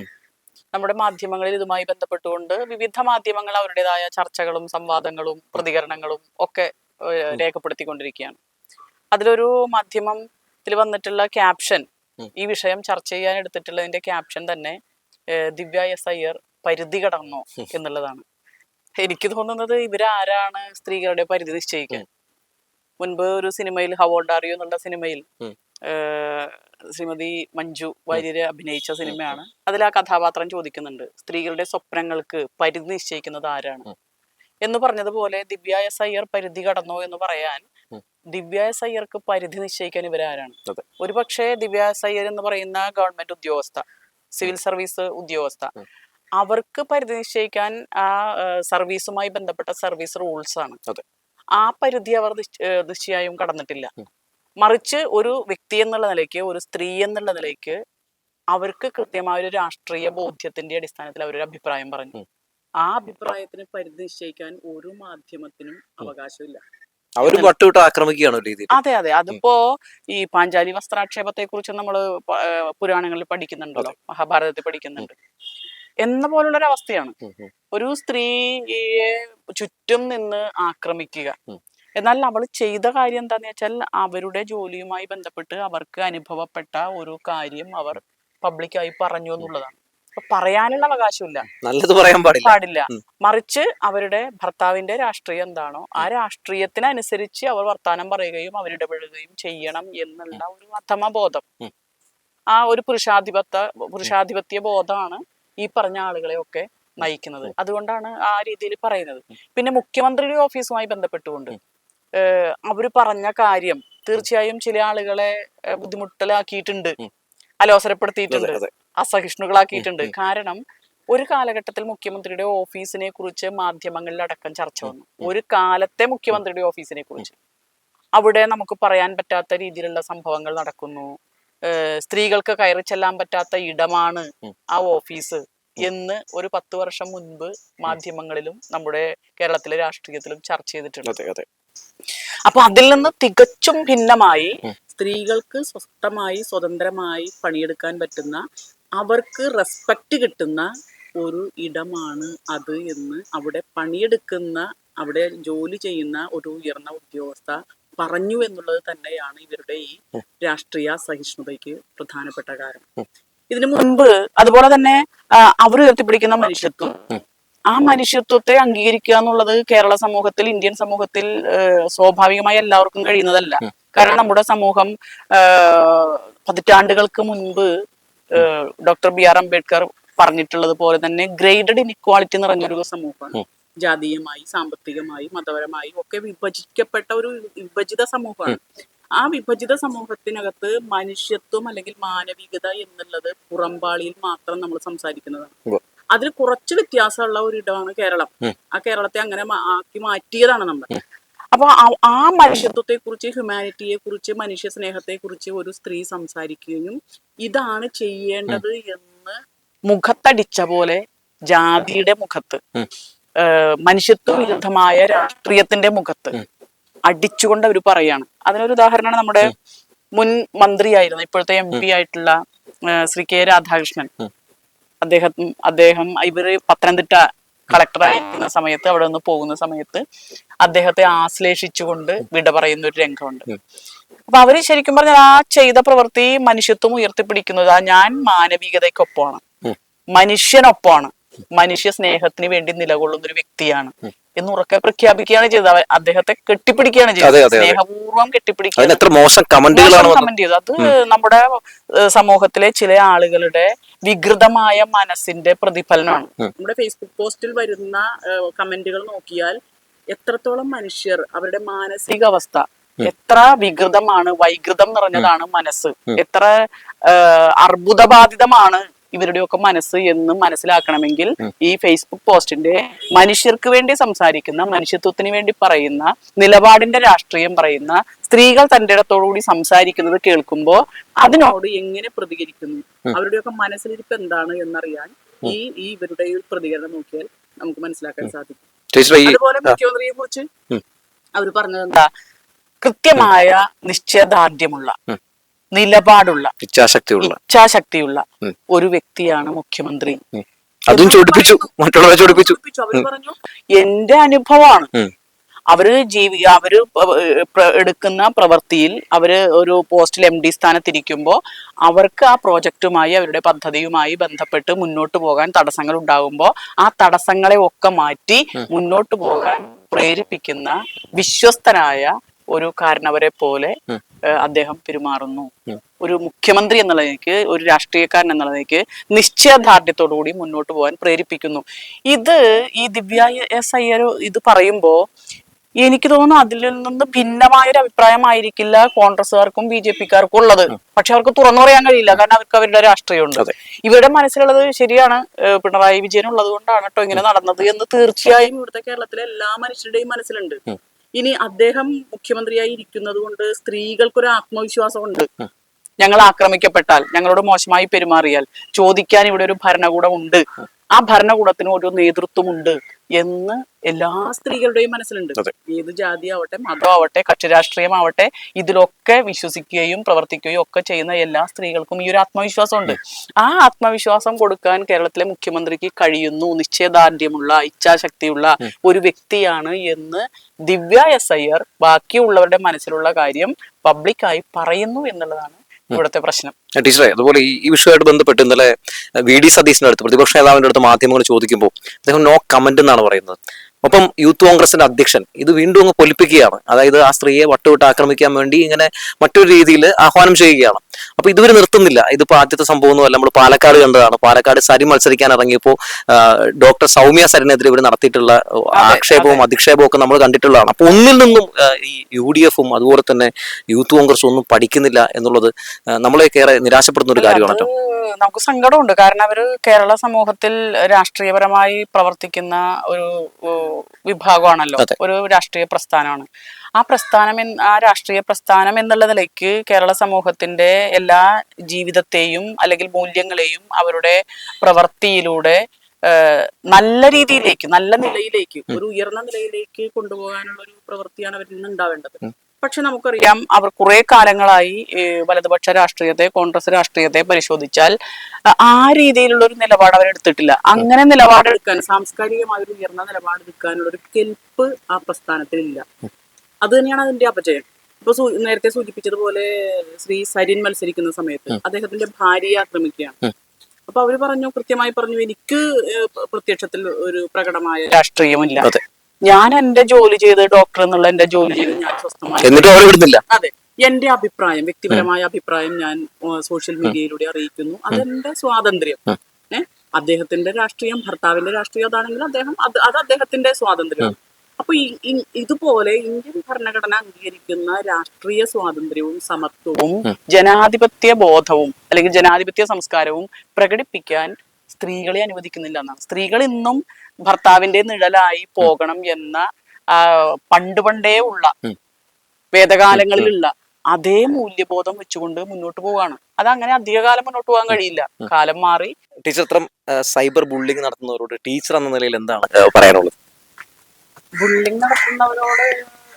Speaker 2: നമ്മുടെ മാധ്യമങ്ങളിൽ ഇതുമായി ബന്ധപ്പെട്ടുകൊണ്ട് വിവിധ മാധ്യമങ്ങൾ അവരുടേതായ ചർച്ചകളും സംവാദങ്ങളും പ്രതികരണങ്ങളും ഒക്കെ രേഖപ്പെടുത്തിക്കൊണ്ടിരിക്കുകയാണ്. അതിലൊരു മാധ്യമത്തിൽ വന്നിട്ടുള്ള ക്യാപ്ഷൻ ഈ വിഷയം ചർച്ച ചെയ്യാൻ എടുത്തിട്ടുള്ളതിന്റെ ക്യാപ്ഷൻ തന്നെ ദിവ്യ എസ് അയ്യർ പരിധി കടന്നോ എന്നുള്ളതാണ്. എനിക്ക് തോന്നുന്നത് ഇവരാരാണ് സ്ത്രീകളുടെ പരിധി നിശ്ചയിക്കാൻ? മുൻപ് ഒരു സിനിമയിൽ ഹവോൾഡാറിയോ എന്നുള്ള സിനിമയിൽ ശ്രീമതി മഞ്ജു വാര്യര് അഭിനയിച്ച സിനിമയാണ്. അതിൽ ആ കഥാപാത്രം ചോദിക്കുന്നുണ്ട് സ്ത്രീകളുടെ സ്വപ്നങ്ങൾക്ക് പരിധി നിശ്ചയിക്കുന്നത് ആരാണ്? എന്ന് പറഞ്ഞതുപോലെ ദിവ്യ എസ് അയ്യർ പരിധി കടന്നോ എന്ന് പറയാൻ. ദിവ്യ എസ് അയ്യർക്ക് പരിധി നിശ്ചയിക്കാൻ ഇവരാരാണ്?
Speaker 1: ഒരു
Speaker 2: ഒരുപക്ഷെ ദിവ്യ എസ് അയ്യർ എന്ന് പറയുന്ന ഗവൺമെന്റ് ഉദ്യോഗസ്ഥ സിവിൽ സർവീസ് ഉദ്യോഗസ്ഥ. അവർക്ക് പരിധി നിശ്ചയിക്കാൻ ആ സർവീസുമായി ബന്ധപ്പെട്ട സർവീസ് റൂൾസ് ആണ്. ആ പരിധി അവർ നിശ്ചയായും കടന്നിട്ടില്ല. മറിച്ച് ഒരു വ്യക്തി എന്നുള്ള നിലയ്ക്ക് ഒരു സ്ത്രീ എന്നുള്ള നിലയ്ക്ക് അവർക്ക് കൃത്യമായ ഒരു രാഷ്ട്രീയ ബോധ്യത്തിന്റെ അടിസ്ഥാനത്തിൽ അവരൊരു അഭിപ്രായം പറഞ്ഞു. ആ അഭിപ്രായത്തിന് പരിധി നിശ്ചയിക്കാൻ ഒരു മാധ്യമത്തിനും അവകാശമില്ല.
Speaker 1: അവർ പട്ടുവിട്ട് ആക്രമിക്കുകയാണ് രീതി
Speaker 2: അതെ അതെ. അതിപ്പോ ഈ പാഞ്ചാലി വസ്ത്രാക്ഷേപത്തെ കുറിച്ച് നമ്മൾ പുരാണങ്ങളിൽ പഠിക്കുന്നുണ്ടല്ലോ. മഹാഭാരതത്തിൽ പഠിക്കുന്നുണ്ട്. എന്ന പോലുള്ള ഒരു അവസ്ഥയാണ്. ഒരു സ്ത്രീയെ ചുറ്റും നിന്ന് ആക്രമിക്കുക. എന്നാൽ അവൾ ചെയ്ത കാര്യം എന്താന്ന് വെച്ചാൽ അവരുടെ ജോലിയുമായി ബന്ധപ്പെട്ട് അവർക്ക് അനുഭവപ്പെട്ട ഒരു കാര്യം അവർ പബ്ലിക്കായി പറഞ്ഞു എന്നുള്ളതാണ്. പറയാനുള്ള അവകാശമില്ല.
Speaker 1: നല്ലത് പറയാൻ പാടില്ല.
Speaker 2: പാടില്ല. മറിച്ച് അവരുടെ ഭർത്താവിന്റെ രാഷ്ട്രീയം എന്താണോ ആ രാഷ്ട്രീയത്തിനനുസരിച്ച് അവർ വർത്താനം പറയുകയും അവരിടപെടുകയും ചെയ്യണം എന്നുള്ള ഒരു അധമബോധം. ആ ഒരു പുരുഷാധിപത്യ പുരുഷാധിപത്യ ബോധമാണ് ഈ പറഞ്ഞ ആളുകളെയൊക്കെ നയിക്കുന്നത്. അതുകൊണ്ടാണ് ആ രീതിയിൽ പറയുന്നത്. പിന്നെ മുഖ്യമന്ത്രിയുടെ ഓഫീസുമായി ബന്ധപ്പെട്ടുകൊണ്ട് അവർ അവർ പറഞ്ഞ കാര്യം തീർച്ചയായും ചില ആളുകളെ ബുദ്ധിമുട്ടലാക്കിയിട്ടുണ്ട്.
Speaker 1: ബുദ്ധിമുട്ടിലാക്കിയിട്ടുണ്ട്
Speaker 2: അലോസരപ്പെടുത്തിയിട്ടുണ്ട്. അസഹിഷ്ണുകളാക്കിയിട്ടുണ്ട്. കാരണം ഒരു കാലഘട്ടത്തിൽ മുഖ്യമന്ത്രിയുടെ ഓഫീസിനെ കുറിച്ച് മാധ്യമങ്ങളിൽ അടക്കം ചർച്ച വന്നു. ഒരു കാലത്തെ മുഖ്യമന്ത്രിയുടെ ഓഫീസിനെ കുറിച്ച്. അവിടെ നമുക്ക് പറയാൻ പറ്റാത്ത രീതിയിലുള്ള സംഭവങ്ങൾ നടക്കുന്നു. സ്ത്രീകൾക്ക് കയറി ചെല്ലാൻ പറ്റാത്ത ഇടമാണ് ആ ഓഫീസ് എന്ന് ഒരു പത്ത് വർഷം മുൻപ് മാധ്യമങ്ങളിലും നമ്മുടെ കേരളത്തിലെ രാഷ്ട്രീയത്തിലും ചർച്ച ചെയ്തിട്ടുണ്ട്.
Speaker 1: അതെ അതെ.
Speaker 2: അപ്പൊ അതിൽ നിന്ന് തികച്ചും ഭിന്നമായി സ്ത്രീകൾക്ക് സ്വസ്ഥമായി സ്വതന്ത്രമായി പണിയെടുക്കാൻ പറ്റുന്ന അവർക്ക് റെസ്പെക്ട് കിട്ടുന്ന ഒരു ഇടമാണ് അത് എന്ന് അവിടെ പണിയെടുക്കുന്ന അവിടെ ജോലി ചെയ്യുന്ന ഒരു ഉയർന്ന ഉദ്യോഗസ്ഥ പറഞ്ഞു എന്നുള്ളത് തന്നെയാണ് ഇവരുടെ ഈ രാഷ്ട്രീയ സഹിഷ്ണുതയ്ക്ക് പ്രധാനപ്പെട്ട കാരണം. ഇതിനു മുൻപ് അതുപോലെ തന്നെ അവർ ഉയർത്തിപ്പിടിക്കുന്ന മനുഷ്യത്വം. ആ മനുഷ്യത്വത്തെ അംഗീകരിക്കുക എന്നുള്ളത് കേരള സമൂഹത്തിൽ ഇന്ത്യൻ സമൂഹത്തിൽ സ്വാഭാവികമായി എല്ലാവർക്കും കഴിയുന്നതല്ല. കാരണം നമ്മുടെ സമൂഹം പതിറ്റാണ്ടുകൾക്ക് മുൻപ് ഡോക്ടർ ബി ആർ അംബേദ്കർ പറഞ്ഞിട്ടുള്ളത് പോലെ തന്നെ ഗ്രേഡഡ് ഇനിക്വാളിറ്റി നിറഞ്ഞൊരു സമൂഹമാണ്. ജാതീയമായി സാമ്പത്തികമായി മതപരമായി ഒക്കെ വിഭജിക്കപ്പെട്ട ഒരു വിഭജിത സമൂഹമാണ്. ആ വിഭജിത സമൂഹത്തിനകത്ത് മനുഷ്യത്വം അല്ലെങ്കിൽ മാനവികത എന്നുള്ളത് പുറംപാളിയിൽ മാത്രം നമ്മൾ സംസാരിക്കുന്നതാണ്. അതിൽ കുറച്ച് വ്യത്യാസമുള്ള ഒരു ഇടമാണ് കേരളം ആ കേരളത്തെ അങ്ങനെ ആക്കി മാറ്റിയതാണ് നമ്മൾ. അപ്പൊ ആ- ആ മനുഷ്യത്വത്തെ കുറിച്ച് ഹ്യൂമാനിറ്റിയെ കുറിച്ച് മനുഷ്യ സ്നേഹത്തെ കുറിച്ച് ഒരു സ്ത്രീ സംസാരിക്കുകയും ഇതാണ് ചെയ്യേണ്ടത് എന്ന് മുഖത്തടിച്ച പോലെ ജാതിയുടെ മുഖത്ത് മനുഷ്യത്വ വിരുദ്ധമായ രാഷ്ട്രീയത്തിന്റെ മുഖത്ത് അടിച്ചുകൊണ്ട് അവർ പറയാണ്. അതിനൊരു ഉദാഹരണമാണ് നമ്മുടെ മുൻ മന്ത്രിയായിരുന്നു ഇപ്പോഴത്തെ എം പി ആയിട്ടുള്ള ശ്രീ കെ രാധാകൃഷ്ണൻ. അദ്ദേഹം അദ്ദേഹം ഇവർ പത്തനംതിട്ട കളക്ടറായിരിക്കുന്ന സമയത്ത് അവിടെ നിന്ന് പോകുന്ന സമയത്ത് അദ്ദേഹത്തെ ആശ്ലേഷിച്ചുകൊണ്ട് വിട പറയുന്ന ഒരു രംഗമുണ്ട്. അപ്പൊ അവർ ശരിക്കും പറഞ്ഞാൽ ആ ചെയ്ത പ്രവൃത്തി മനുഷ്യത്വം ഉയർത്തിപ്പിടിക്കുന്നത് ആ ഞാൻ മാനവികതയ്ക്കൊപ്പമാണ്. മനുഷ്യനൊപ്പമാണ് മനുഷ്യ സ്നേഹത്തിന് വേണ്ടി നിലകൊള്ളുന്ന ഒരു വ്യക്തിയാണ് എന്ന് ഉറക്കെ പ്രഖ്യാപിക്കുകയാണ് ചെയ്തത്. അദ്ദേഹത്തെ കെട്ടിപ്പിടിക്കുകയാണ് ചെയ്തത്. സ്നേഹപൂർവം കെട്ടിപ്പിടിക്കുകയാണ്. കമന്റ് ചെയ്തു അത് നമ്മുടെ സമൂഹത്തിലെ ചില ആളുകളുടെ വികൃതമായ മനസ്സിന്റെ പ്രതിഫലനമാണ്. നമ്മുടെ ഫേസ്ബുക്ക് പോസ്റ്റിൽ വരുന്ന കമന്റുകൾ നോക്കിയാൽ എത്രത്തോളം മനുഷ്യർ അവരുടെ മാനസിക അവസ്ഥ എത്ര വികൃതമാണ് വൈകൃതം നിറഞ്ഞതാണ് മനസ്സ്. എത്ര അർബുദബാധിതമാണ് ഇവരുടെയൊക്കെ മനസ്സ് എന്നും മനസ്സിലാക്കണമെങ്കിൽ ഈ ഫേസ്ബുക്ക് പോസ്റ്റിന്റെ മനുഷ്യർക്ക് വേണ്ടി സംസാരിക്കുന്ന മനുഷ്യത്വത്തിന് വേണ്ടി പറയുന്ന നിലപാടിന്റെ രാഷ്ട്രീയം പറയുന്ന സ്ത്രീകൾ തന്റെ ഇടത്തോടുകൂടി സംസാരിക്കുന്നത് കേൾക്കുമ്പോൾ അതിനോട് എങ്ങനെ പ്രതികരിക്കുന്നു? അവരുടെയൊക്കെ മനസ്സിലിരിപ്പ് എന്താണ് എന്നറിയാൻ ഈ ഈ ഇവരുടെ പ്രതികരണം നോക്കിയാൽ നമുക്ക് മനസ്സിലാക്കാൻ സാധിക്കും. അതുപോലെ മുഖ്യമന്ത്രിയെ കുറിച്ച്. അവർ പറഞ്ഞത് എന്താ കൃത്യമായ നിശ്ചയദാർഢ്യമുള്ള. നിലപാടുള്ള
Speaker 1: ഇച്ഛാശക്തിയുള്ള.
Speaker 2: ഇച്ഛാശക്തിയുള്ള. ഒരു വ്യക്തിയാണ് മുഖ്യമന്ത്രി.
Speaker 1: അതും ചോദിപ്പിച്ചു. മറ്റുള്ളവരെ
Speaker 2: ചോദിപ്പിച്ചു. എന്റെ അനുഭവമാണ്. അവർ ജീവി അവർ എടുക്കുന്ന പ്രവൃത്തിയിൽ അവർ ഒരു പോസ്റ്റിൽ എം ഡി സ്ഥാനത്തിരിക്കുമ്പോൾ അവർക്ക് ആ പ്രോജക്റ്റുമായി അവരുടെ പദ്ധതിയുമായി ബന്ധപ്പെട്ട് മുന്നോട്ട് പോകാൻ തടസ്സങ്ങൾ ഉണ്ടാകുമ്പോൾ ആ തടസ്സങ്ങളെ ഒക്കെ മാറ്റി മുന്നോട്ട് പോകാൻ പ്രേരിപ്പിക്കുന്ന വിശ്വസ്തനായ ഒരു കാരണവരെ പോലെ അദ്ദേഹം പെരുമാറുന്നു. ഒരു മുഖ്യമന്ത്രി എന്നുള്ളതിലേക്ക് ഒരു രാഷ്ട്രീയക്കാരൻ എന്നുള്ളതിലേക്ക് നിശ്ചയദാർഢ്യത്തോടു കൂടി മുന്നോട്ട് പോകാൻ പ്രേരിപ്പിക്കുന്നു. ഇത് ഈ ദിവ്യ എസ് അയ്യർ ഇത് പറയുമ്പോ എനിക്ക് തോന്നുന്നു അതിൽ നിന്ന് ഭിന്നമായ ഒരു അഭിപ്രായമായിരിക്കില്ല കോൺഗ്രസ്സുകാർക്കും ബി ജെ പിക്കാർക്കും ഉള്ളത്. പക്ഷെ അവർക്ക് തുറന്നു പറയാൻ കഴിയില്ല. കാരണം അവർക്ക് അവരുടെ രാഷ്ട്രീയമുണ്ട്. ഇവരുടെ മനസ്സിലുള്ളത് ശരിയാണ്. പിണറായി വിജയൻ ഉള്ളത് കൊണ്ടാണ് കേട്ടോ ഇങ്ങനെ നടന്നത് എന്ന് തീർച്ചയായും ഇവിടുത്തെ കേരളത്തിലെ എല്ലാ മനുഷ്യരുടെയും മനസ്സിലുണ്ട്. ഇനി അദ്ദേഹം മുഖ്യമന്ത്രിയായി ഇരിക്കുന്നത് കൊണ്ട് സ്ത്രീകൾക്കൊരു ആത്മവിശ്വാസമുണ്ട്. ഞങ്ങൾ ആക്രമിക്കപ്പെട്ടാൽ ഞങ്ങളോട് മോശമായി പെരുമാറിയാൽ ചോദിക്കാൻ ഇവിടെ ഒരു ഭരണകൂടം ഉണ്ട് ആ ഭരണകൂടത്തിന് ഒരു നേതൃത്വമുണ്ട് എന്ന് എല്ലാ സ്ത്രീകളുടെയും മനസ്സിലുണ്ട്. ഏത് ജാതി ആവട്ടെ മതം ആവട്ടെ കക്ഷി രാഷ്ട്രീയമാവട്ടെ ഇതിലൊക്കെ വിശ്വസിക്കുകയും പ്രവർത്തിക്കുകയും ഒക്കെ ചെയ്യുന്ന എല്ലാ സ്ത്രീകൾക്കും ഈ ഒരു ആത്മവിശ്വാസമുണ്ട്. ആ ആത്മവിശ്വാസം കൊടുക്കാൻ കേരളത്തിലെ മുഖ്യമന്ത്രിക്ക് കഴിയുന്നു. നിശ്ചയദാർഢ്യമുള്ള ഇച്ഛാശക്തിയുള്ള ഒരു വ്യക്തിയാണ് എന്ന് ദിവ്യ എസ് അയ്യർ ബാക്കിയുള്ളവരുടെ മനസ്സിലുള്ള കാര്യം പബ്ലിക്കായി പറയുന്നു എന്നുള്ളതാണ് ഇവിടുത്തെ പ്രശ്നം.
Speaker 1: ടീച്ചറെ അതുപോലെ ഈ വിഷയമായിട്ട് ബന്ധപ്പെട്ട് ഇന്നലെ വി ഡി സതീശിന്റെ അടുത്ത് പ്രതിപക്ഷ നേതാവിന്റെ അടുത്ത് മാധ്യമങ്ങൾ ചോദിക്കുമ്പോൾ അദ്ദേഹം നോ കമന്റ് എന്നാണ് പറയുന്നത്. ഒപ്പം യൂത്ത് കോൺഗ്രസിന്റെ അധ്യക്ഷൻ. ഇത് വീണ്ടും അങ്ങ് പൊലിപ്പിക്കുകയാണ്. അതായത് ആ സ്ത്രീയെ വട്ടുവിട്ട് ആക്രമിക്കാൻ വേണ്ടി ഇങ്ങനെ മറ്റൊരു രീതിയിൽ ആഹ്വാനം ചെയ്യുകയാണ്. അപ്പൊ ഇതുവരെ നിർത്തുന്നില്ല. ഇതിപ്പോ ആദ്യത്തെ സംഭവമൊന്നുമല്ല. നമ്മൾ പാലക്കാട് കണ്ടതാണ്. പാലക്കാട് സരി മത്സരിക്കാൻ ഇറങ്ങിയപ്പോൾ ഡോക്ടർ സൗമ്യ സരിനെതിരെ ഇവർ നടത്തിയിട്ടുള്ള ആക്ഷേപവും അധിക്ഷേപവും ഒക്കെ നമ്മൾ കണ്ടിട്ടുള്ളതാണ്. അപ്പൊ ഒന്നിൽ നിന്നും ഈ യു ഡി എഫും അതുപോലെ തന്നെ യൂത്ത് കോൺഗ്രസും ഒന്നും പഠിക്കുന്നില്ല എന്നുള്ളത് നമ്മളെ നമ്മളെയൊക്കെ ഏറെ നിരാശപ്പെടുന്ന ഒരു കാര്യമാണ്
Speaker 2: നമുക്ക് സങ്കടമുണ്ട്. കാരണം അവർ കേരള സമൂഹത്തിൽ രാഷ്ട്രീയപരമായി പ്രവർത്തിക്കുന്ന ഒരു വിഭാഗമാണല്ലോ. ഒരു രാഷ്ട്രീയ പ്രസ്ഥാനമാണ്. ആ പ്രസ്ഥാനം ആ രാഷ്ട്രീയ പ്രസ്ഥാനം എന്നുള്ള നിലയ്ക്ക് കേരള സമൂഹത്തിന്റെ എല്ലാ ജീവിതത്തെയും അല്ലെങ്കിൽ മൂല്യങ്ങളെയും അവരുടെ പ്രവൃത്തിയിലൂടെ നല്ല രീതിയിലേക്ക് നല്ല നിലയിലേക്ക് ഒരു ഉയർന്ന നിലയിലേക്ക് കൊണ്ടുപോകാനുള്ള ഒരു പ്രവൃത്തിയാണ് അവരിൽ നിന്ന് ഉണ്ടാവേണ്ടത് പക്ഷെ നമുക്കറിയാം അവർ കുറെ കാലങ്ങളായി വലതുപക്ഷ രാഷ്ട്രീയത്തെ കോൺഗ്രസ് രാഷ്ട്രീയത്തെ പരിശോധിച്ചാൽ ആ രീതിയിലുള്ള ഒരു നിലപാട് അവരെടുത്തിട്ടില്ല അങ്ങനെ നിലപാടെടുക്കാൻ സാംസ്കാരികമായ ഒരു ഉയർന്ന നിലപാടെടുക്കാനുള്ള ഒരു കെൽപ്പ് ആ പ്രസ്ഥാനത്തിനില്ല അത് തന്നെയാണ് അതിന്റെ അപജയം ഇപ്പൊ നേരത്തെ സൂചിപ്പിച്ചതുപോലെ ശ്രീ സരിൻ മത്സരിക്കുന്ന സമയത്ത് അദ്ദേഹത്തിന്റെ ഭാര്യയെ ആക്രമിക്കുകയാണ്. അപ്പൊ അവർ പറഞ്ഞു കൃത്യമായി പറഞ്ഞു എനിക്ക് പ്രത്യക്ഷത്തിൽ ഒരു പ്രകടമായ രാഷ്ട്രീയമില്ല. ഞാൻ എന്റെ ജോലി ചെയ്ത് ഡോക്ടർ എന്നുള്ള എന്റെ ജോലി ചെയ്ത് ഞാൻ സ്വസ്ഥമായി അതെ. എന്റെ അഭിപ്രായം വ്യക്തിപരമായ അഭിപ്രായം ഞാൻ സോഷ്യൽ മീഡിയയിലൂടെ അറിയിക്കുന്നു. അതെന്റെ സ്വാതന്ത്ര്യം. ഏഹ് അദ്ദേഹത്തിന്റെ രാഷ്ട്രീയം ഭർത്താവിന്റെ രാഷ്ട്രീയം അതാണെങ്കിൽ അദ്ദേഹം അത് അത് അദ്ദേഹത്തിന്റെ സ്വാതന്ത്ര്യം. അപ്പൊ ഇതുപോലെ ഇന്ത്യൻ ഭരണഘടന അംഗീകരിക്കുന്ന രാഷ്ട്രീയ സ്വാതന്ത്ര്യവും സമത്വവും ജനാധിപത്യ ബോധവും അല്ലെങ്കിൽ ജനാധിപത്യ സംസ്കാരവും പ്രകടിപ്പിക്കാൻ സ്ത്രീകളെ അനുവദിക്കുന്നില്ല എന്നാണ്. സ്ത്രീകൾ ഇന്നും ഭർത്താവിന്റെ നിഴലായി പോകണം എന്ന പണ്ട് പണ്ടേ ഉള്ള വേദകാലങ്ങളിലുള്ള അതേ മൂല്യബോധം വെച്ചുകൊണ്ട് മുന്നോട്ട് പോവുകയാണ്. അത് അങ്ങനെ അധികകാലം മുന്നോട്ട് പോകാൻ കഴിയില്ല. കാലം മാറി.
Speaker 1: ടീച്ചർ ഇത്രം സൈബർ ബുള്ളിങ് നടത്തുന്നവരോട് ടീച്ചർ എന്ന നിലയിൽ എന്താണ് പറയാനുള്ളത്?
Speaker 2: ബുള്ളിങ് നടത്തുന്നവരോട്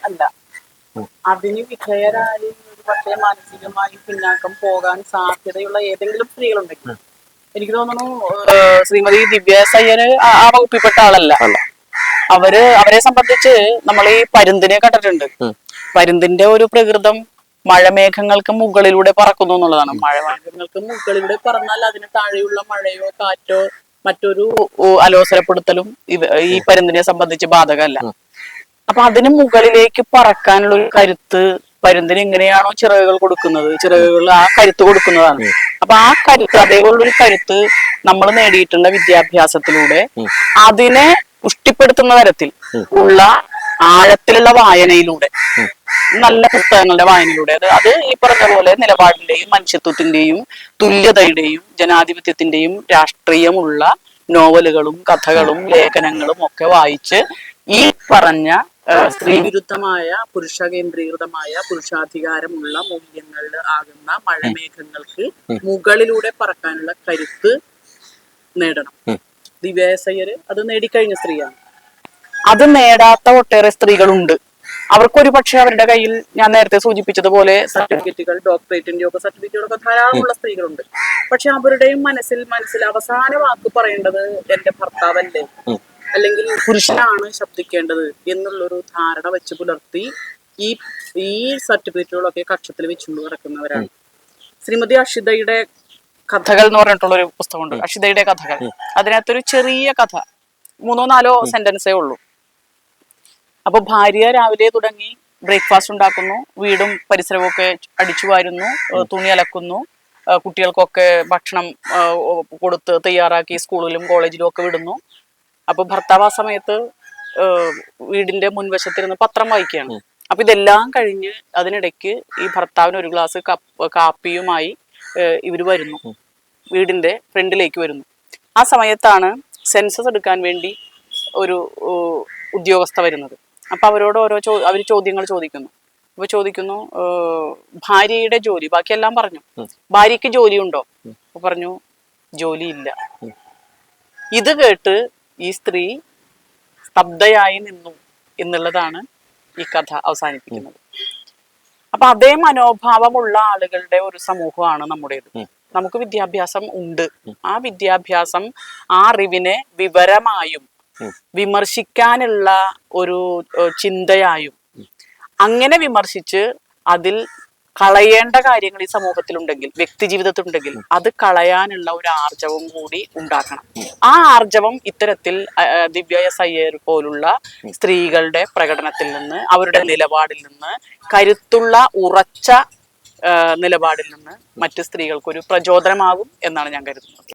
Speaker 2: അല്ല. അതിന് വിധേയരായി പക്ഷേ മാനസികമായി പിന്നാക്കം പോകാൻ സാധ്യതയുള്ള ഏതെങ്കിലും സ്ത്രീകളുണ്ടെങ്കിൽ എനിക്ക് തോന്നുന്നു ശ്രീമതി ദിവ്യ സയ്യര് ആ വകുപ്പിൽപ്പെട്ട ആളല്ല.
Speaker 1: അവർ
Speaker 2: അവരെ സംബന്ധിച്ച് നമ്മൾ ഈ പരുന്തിനെ കണ്ടിട്ടുണ്ട്. പരുന്തിന്റെ ഒരു പ്രകൃതം മഴമേഘങ്ങൾക്ക് മുകളിലൂടെ പറക്കുന്നു എന്നുള്ളതാണ് മഴമേഘങ്ങൾക്ക് മുകളിലൂടെ പറന്നാൽ അതിന് താഴെയുള്ള മഴയോ കാറ്റോ മറ്റൊരു അലോസരപ്പെടുത്തലും ഈ പരുന്തിനെ സംബന്ധിച്ച് ബാധകമല്ല. അപ്പൊ അതിന് മുകളിലേക്ക് പറക്കാനുള്ള ഒരു കരുത്ത് പരുന്തിന് എങ്ങനെയാണോ ചിറകുകൾ കൊടുക്കുന്നത്? ചിറകുകൾ ആ കരുത്ത് കൊടുക്കുന്നതാണ്. അപ്പൊ ആ കരുത്ത് അതേപോലുള്ള ഒരു കരുത്ത് നമ്മൾ നേടിയിട്ടുള്ള വിദ്യാഭ്യാസത്തിലൂടെ. അതിനെ പുഷ്ടിപ്പെടുത്തുന്ന തരത്തിൽ ഉള്ള ആഴത്തിലുള്ള വായനയിലൂടെ. നല്ല പുസ്തകങ്ങളുടെ വായനയിലൂടെ. അത് അത് ഈ പറഞ്ഞ പോലെ നിലപാടിന്റെയും മനുഷ്യത്വത്തിന്റെയും തുല്യതയുടെയും ജനാധിപത്യത്തിന്റെയും രാഷ്ട്രീയമുള്ള നോവലുകളും കഥകളും ലേഖനങ്ങളും ഒക്കെ വായിച്ച് ഈ പറഞ്ഞ സ്ത്രീവിരുദ്ധമായ പുരുഷ കേന്ദ്രീകൃതമായ പുരുഷാധികാരമുള്ള മൂല്യങ്ങളിൽ ആകുന്ന മഴമേഘങ്ങൾക്ക് മുകളിലൂടെ പറക്കാനുള്ള കരുത്ത് നേടണം.
Speaker 1: ഉം.
Speaker 2: ദിവ്യാസയ്യര് അത് നേടിക്കഴിഞ്ഞ സ്ത്രീയാണ്. അത് നേടാത്ത ഒട്ടേറെ സ്ത്രീകളുണ്ട്. അവർക്കൊരു പക്ഷെ അവരുടെ കയ്യിൽ ഞാൻ നേരത്തെ സൂചിപ്പിച്ചതുപോലെ സർട്ടിഫിക്കറ്റുകൾ ഡോക്ടറേറ്റിന്റെ ഒക്കെ സർട്ടിഫിക്കറ്റുകളൊക്കെ ധാരാളമുള്ള സ്ത്രീകളുണ്ട്. പക്ഷെ അവരുടെയും മനസ്സിൽ മനസ്സിൽ അവസാന വാക്ക് പറയേണ്ടത് എന്റെ ഭർത്താവല്ലേ. അല്ലെങ്കിൽ പുരുഷനാണ് ശബ്ദിക്കേണ്ടത് എന്നുള്ളൊരു ധാരണ വെച്ച് പുലർത്തി ഈ ഈ സർട്ടിഫിക്കറ്റുകളൊക്കെ കക്ഷത്തിൽ വെച്ചുകൊണ്ട് കിടക്കുന്നവരാണ് ശ്രീമതി അഷിതയുടെ കഥകൾ എന്ന് പറഞ്ഞിട്ടുള്ള ഒരു പുസ്തകമുണ്ട് അഷിതയുടെ കഥകൾ. അതിനകത്തൊരു ചെറിയ കഥ. മൂന്നോ നാലോ സെന്റൻസേ ഉള്ളൂ. അപ്പൊ ഭാര്യ രാവിലെ തുടങ്ങി ബ്രേക്ക്ഫാസ്റ്റ് ഉണ്ടാക്കുന്നു. വീടും പരിസരവും ഒക്കെ അടിച്ചു വാരുന്നു. തുണി അലക്കുന്നു. കുട്ടികൾക്കൊക്കെ ഭക്ഷണം കൊടുത്ത് തയ്യാറാക്കി സ്കൂളിലും കോളേജിലും ഒക്കെ വിടുന്നു. അപ്പൊ ഭർത്താവ് ആ സമയത്ത് വീടിന്റെ മുൻവശത്തിരുന്ന് പത്രം വായിക്കുകയാണ്. അപ്പൊ ഇതെല്ലാം കഴിഞ്ഞ് അതിനിടയ്ക്ക് ഈ ഭർത്താവിന് ഒരു ഗ്ലാസ് കപ്പ് കാപ്പിയുമായി ഇവർ വരുന്നു. വീടിന്റെ ഫ്രണ്ടിലേക്ക് വരുന്നു. ആ സമയത്താണ് സെൻസസ് എടുക്കാൻ വേണ്ടി ഒരു ഉദ്യോഗസ്ഥ വരുന്നത്. അപ്പൊ അവരോട് ഓരോ ചോ അവർ ചോദ്യങ്ങൾ ചോദിക്കുന്നു. അപ്പൊ ചോദിക്കുന്നു ഭാര്യയുടെ ജോലി ബാക്കിയെല്ലാം പറഞ്ഞു. ഭാര്യയ്ക്ക് ജോലിയുണ്ടോ? അപ്പൊ പറഞ്ഞു ജോലിയില്ല. ഇത് കേട്ട് ഈ സ്ത്രീ സ്തബ്ധയായി നിന്നു എന്നുള്ളതാണ് ഈ കഥ അവസാനിപ്പിക്കുന്നത്. അപ്പൊ അതേ മനോഭാവമുള്ള ആളുകളുടെ ഒരു സമൂഹമാണ് നമ്മുടേത്. നമുക്ക് വിദ്യാഭ്യാസം ഉണ്ട്. ആ വിദ്യാഭ്യാസം ആ അറിവിനെ വിവരമായും വിമർശിക്കാനുള്ള ഒരു ചിന്തയായും അങ്ങനെ വിമർശിച്ച് അതിൽ കളയേണ്ട കാര്യങ്ങൾ ഈ സമൂഹത്തിലുണ്ടെങ്കിൽ വ്യക്തി ജീവിതത്തിലുണ്ടെങ്കിൽ അത് കളയാനുള്ള ഒരു ആർജവം കൂടി ഉണ്ടാക്കണം. ആ ആർജവം ഇത്തരത്തിൽ ദിവ്യ എസ് അയ്യർ പോലുള്ള സ്ത്രീകളുടെ പ്രകടനത്തിൽ നിന്ന് അവരുടെ നിലപാടിൽ നിന്ന് കരുത്തുള്ള ഉറച്ച നിലപാടിൽ നിന്ന് മറ്റു സ്ത്രീകൾക്കൊരു പ്രചോദനമാകും എന്നാണ് ഞാൻ കരുതുന്നത്.